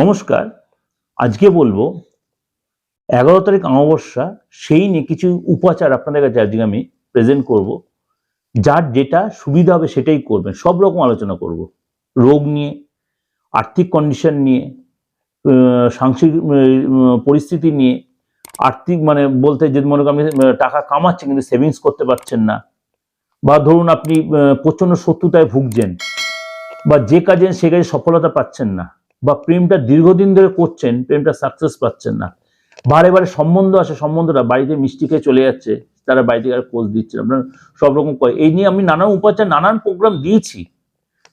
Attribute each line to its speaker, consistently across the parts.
Speaker 1: নমস্কার, আজকে বলব এগারো তারিখ অমাবস্যা, সেই নিয়ে কিছু উপাচার আপনাদের কাছে আজকে আমি প্রেজেন্ট করব। যার যেটা সুবিধা হবে সেটাই করবেন, সব রকম আলোচনা করব। রোগ নিয়ে, আর্থিক কন্ডিশন নিয়ে সাংসারিক পরিস্থিতি নিয়ে, আর্থিক মানে বলতে যদি মনে করেন টাকা কামাচ্ছেন কিন্তু সেভিংস করতে পারছেন না, বা ধরুন আপনি প্রচণ্ড শত্রুতায় ভুগছেন, বা যে কাজে, সে কাজে সফলতা পাচ্ছেন না বা প্রেমটা দীর্ঘদিন ধরে করছেন, প্রেমটা সাকসেস পাচ্ছেন না। বারে বারে সম্বন্ধ আসে সম্বন্ধটা বাড়িতে মিষ্টি খেয়ে চলে যাচ্ছে, তারা বাড়ি থেকে আর খোঁজ দিচ্ছে আপনার সব রকম করে এই নিয়ে আমি নানান উপাচার, নানান প্রোগ্রাম দিয়েছি।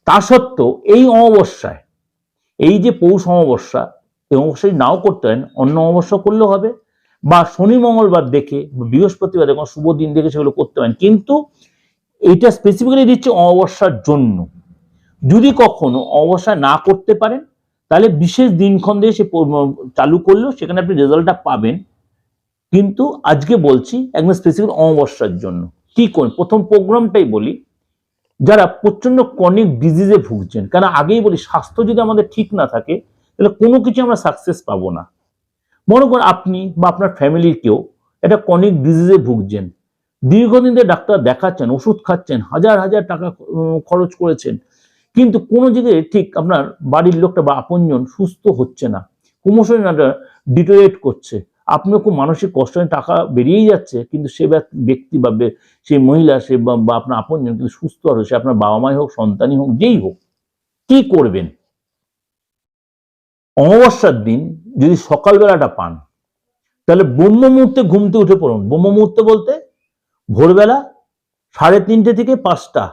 Speaker 1: তা সত্ত্বেও এই অমাবস্যায়, এই যে পৌষ অমাবস্যা, এই অমাবস্যায় নাও করতে হয় অন্য অমাবস্যা করলেও হবে, বা শনি মঙ্গলবার দেখে বৃহস্পতিবার দেখে শুভ দিন দেখে সেগুলো করতে পারেন কিন্তু এইটা স্পেসিফিক্যালি দিচ্ছে অমাবস্যার জন্য। যদি কখনো অমাবস্যা না করতে পারেন তাহলে বিশেষ দিনক্ষণ দিয়ে সে চালু করলেও সেখানে আপনি রেজাল্টটা পাবেন। কিন্তু আজকে বলছি একদম স্পেসিফিক অমাবস্যার জন্য। কি করুন? প্রথম প্রোগ্রামটাই বলি, যারা প্রচণ্ড ক্রনিক ডিজিজে ভুগছেন, কেন আগেই বলি, স্বাস্থ্য যদি আমাদের ঠিক না থাকে, তাহলে কোনো কিছু আমরা সাকসেস পাবো না। মনে করুন আপনি বা আপনার ফ্যামিলির কেউ একটা ক্রনিক ডিজিজে ভুগছেন। দীর্ঘদিন ধরে ডাক্তার দেখাচ্ছেন, ওষুধ খাচ্ছেন, হাজার হাজার টাকা খরচ করেছেন। কিন্তু কোনো জায়গায় ঠিক আপনার বাড়ির লোকটা বা আপনজন সুস্থ হচ্ছে না। ক্রমশ ডিটোরেট করছে। আপনার খুব মানসিক কষ্ট হয়ে টাকা বেরিয়েই যাচ্ছে, কিন্তু সে ব্যক্তি বা সেই মহিলা, সে বা বা আপনার আপনজন কিন্তু সুস্থ আর সে আপনার বাবা মাই হোক, সন্তানই হোক, যেই হোক, কি করবেন? অমাবস্যার দিন যদি সকালবেলাটা পান, তাহলে ব্রহ্ম মুহূর্তে ঘুমতে উঠে পড়ুন। ব্রহ্ম মুহূর্তে বলতে ভোরবেলা সাড়ে তিনটে থেকে পাঁচটা।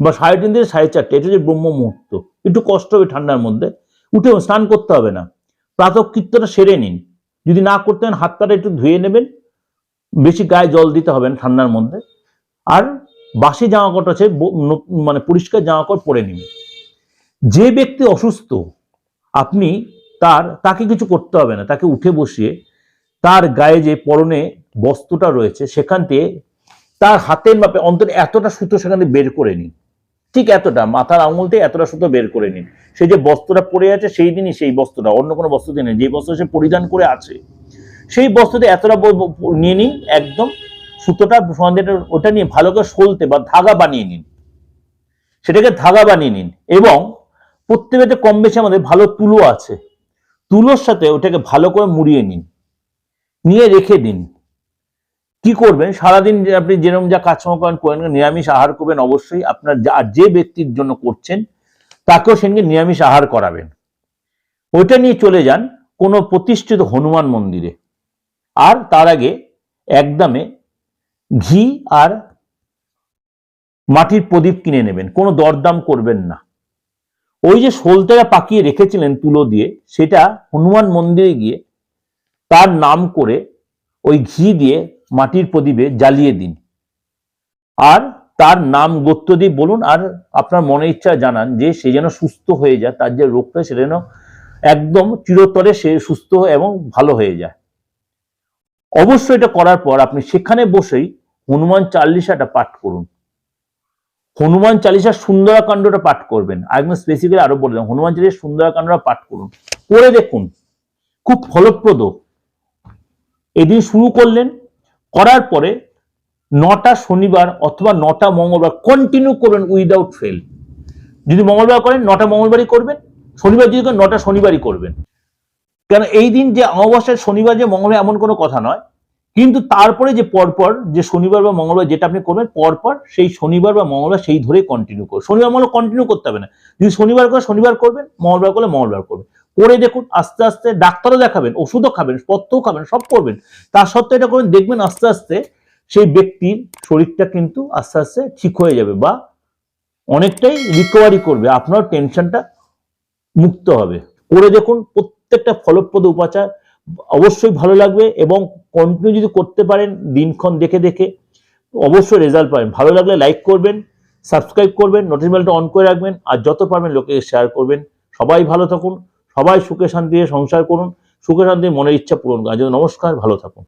Speaker 1: বা সাড়ে তিন থেকে সাড়ে চারটে, এটা যে ব্রহ্ম মুহূর্ত একটু কষ্ট হবে ঠান্ডার মধ্যে। উঠে স্নান করতে হবে না। প্রাতকৃত্যটা সেরে নিন। যদি না করতে পারেন, হাত পাটা একটু ধুয়ে নেবেন। বেশি গায়ে জল দিতে হবে না ঠান্ডার মধ্যে। আর বাসি জামা কাপড় আছে মানে পরিষ্কার জামা কাপড় পরে নিন। যে ব্যক্তি অসুস্থ, আপনি তার, তাকে কিছু করতে হবে না। তাকে উঠে বসিয়ে তার গায়ে যে পরনে বস্ত্রটা রয়েছে, সেখান থেকে তার হাতের মাপে অন্তত এতটা সুতো সেখান বের করে নিন। ঠিক এতটা, মাথার আঙুল থেকে এতটা সুতো বের করে নিন। সে যে বস্ত্রটা পরে আছে, সেই দিনই সেই বস্ত্রটা, অন্য কোনো বস্ত্র নেই। যে বস্ত্র সে পরিধান করে আছে, সেই বস্ত্রতে এতটা নিয়ে নিন, একদম সুতোটা সন্ধ্যেটা ওটা নিয়ে ভালো করে সলতে বা ধাগা বানিয়ে নিন। সেটাকে ধাগা বানিয়ে নিন এবং প্রত্যেকটা কম বেশি আমাদের ভালো তুলো আছে। তুলোর সাথে ওটাকে ভালো করে মুড়িয়ে নিন। নিয়ে রেখে দিন। কি করবেন? সারাদিন আপনি যেরকম যা কাজকর্ম করেন করেন, নিরামিষ আহার করবেন অবশ্যই। আপনার যা যে ব্যক্তির জন্য করছেন, তাকেও সেদিকে নিরামিষ আহার করাবেন। ওইটা নিয়ে চলে যান কোনো প্রতিষ্ঠিত হনুমান মন্দিরে। আর তার আগে একদমে ঘি আর মাটির প্রদীপ কিনে নেবেন। কোনো দরদাম করবেন না। ওই যে সলতেরা পাকিয়ে রেখেছিলেন তুলো দিয়ে, সেটা হনুমান মন্দিরে গিয়ে তার নাম করে ওই ঘি দিয়ে মাটির প্রদীপে জ্বালিয়ে দিন। আর তার নাম গোত্র দিয়ে বলুন, আর আপনার মনের ইচ্ছা জানান যে সে যেন সুস্থ হয়ে যায়, তার যে রোগটা সেটা যেন একদম চিরতরে সে সুস্থ এবং ভালো হয়ে যায়। অবশ্যই এটা করার পর আপনি সেখানে বসেই হনুমান চাল্লিশাটা পাঠ করুন। হনুমান চালিসার সুন্দরাকাণ্ডটা পাঠ করবেন। একদম স্পেসিফিক আরও বলে দেন, হনুমান চালিসার সুন্দরাকাণ্ডটা পাঠ করুন। করে দেখুন, খুব ফলপ্রদ। এদিন শুরু করলেন করার পরে নটা শনিবার অথবা নটা মঙ্গলবার কন্টিনিউ করবেন উইদাউট ফেল যদি মঙ্গলবার করেন, নটা মঙ্গলবারই করবেন, শনিবার যদি করেন, নটা শনিবারই করবেন। কেন এই দিন যে অমাবস্যায় শনিবার, যে মঙ্গলবার এমন কোনো কথা নয়, কিন্তু তারপরে যে পরপর যে শনিবার বা মঙ্গলবার যেটা আপনি করবেন, পরপর সেই শনিবার বা মঙ্গলবার সেই ধরে কন্টিনিউ করুন। শনিবার মঙ্গল কন্টিনিউ করতে হবে না। যদি শনিবার করে শনিবার করবেন, মঙ্গলবার করলে মঙ্গলবার করবেন। করে দেখুন, আস্তে আস্তে ডাক্তারও দেখাবেন, ওষুধও খাবেন পথ্যও খাবেন, সব করবেন। তার সত্ত্বেও এটা করবেন, দেখবেন আস্তে আস্তে সেই ব্যক্তির শরীরটা কিন্তু আস্তে আস্তে ঠিক হয়ে যাবে বা অনেকটাই রিকভারি করবে, আপনার টেনশনটা মুক্ত হবে। করে দেখুন, প্রত্যেকটা ফলপ্রদ উপাচার অবশ্যই ভালো লাগবে এবং কন্টিনিউ যদি করতে পারেন, দিনক্ষণ দেখে দেখে অবশ্যই রেজাল্ট পাবেন। ভালো লাগলে লাইক করবেন সাবস্ক্রাইব করবেন নোটিফিকেশনটা অন করে রাখবেন, আর যত পারবেন লোকে শেয়ার করবেন। সবাই ভালো থাকুন সবাই সুখে শান্তিতে সংসার করুন সুখে শান্তি মনের ইচ্ছা পূরণ করুন। নমস্কার ভালো থাকুন।